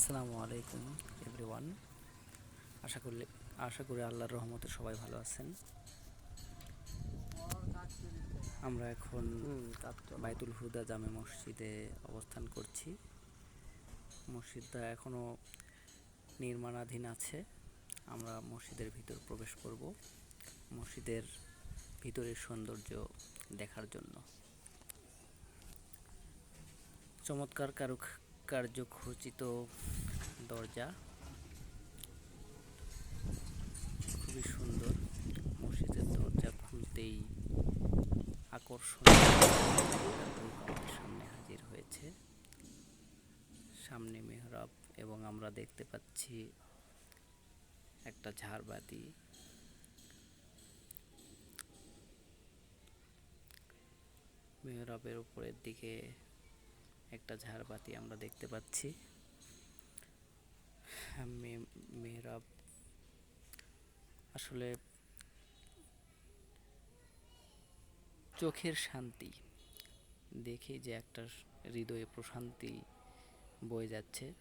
আসসালামু আলাইকুম এভরিওয়ান আশা করলে আশা করি আল্লাহর রহমতে সবাই ভালো আছেন। আমরা এখন বাইতুল হুদা জামে মসজিদে অবস্থান করছি। মসজিদটা এখনও নির্মাণাধীন আছে। আমরা মসজিদের ভিতর প্রবেশ করব মসজিদের ভিতরের সৌন্দর্য দেখার জন্য। চমৎকার কারুক কার্যখচিত দরজা। খুবই সুন্দর। মসজিদের দরজা খুলতেই আকর্ষণীয়। সামনে হাজির হয়েছে। সামনে মেহরাব এবং আমরা দেখতে পাচ্ছি একটা ঝাড়বাতি। মেহরাবের উপরের দিকে একটা ঝাড়বাতি আমরা দেখতে পাচ্ছি। মে- মেহরাব আসলে চোখের শান্তি দেখে যে একটা হৃদয়ে প্রশান্তি বয়ে যাচ্ছে।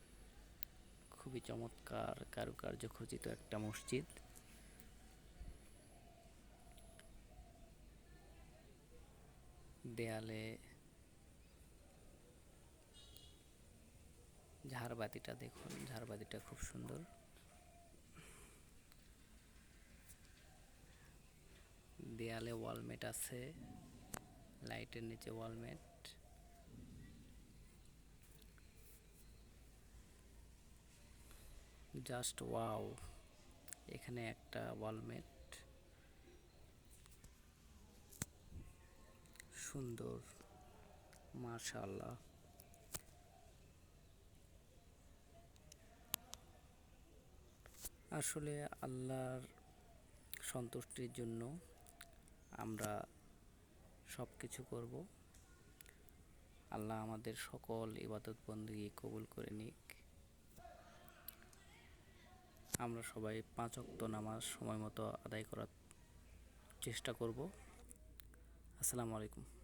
খুবই চমৎকার কারুকার্য খচিত একটা মসজিদ। দেয়ালে ঝাড়বাতিটা দেখুন, ঝাড়বাতিটা খুব সুন্দর। দেয়ালে ওয়ালমেট আছে, লাইটের নিচে ওয়ালমেট। জাস্ট ওয়াও, এখানে একটা ওয়ালমেট। সুন্দর, মাশাআল্লাহ। আসলে আল্লাহর সন্তুষ্টির জন্য আমরা সব কিছু করব। আল্লাহ আমাদের সকল ইবাদত বন্দী কবুল করে নিক। আমরা সবাই পাঁচ ওয়াক্ত নামাজ সময় মতো আদায় করার চেষ্টা করব। আসসালামু আলাইকুম।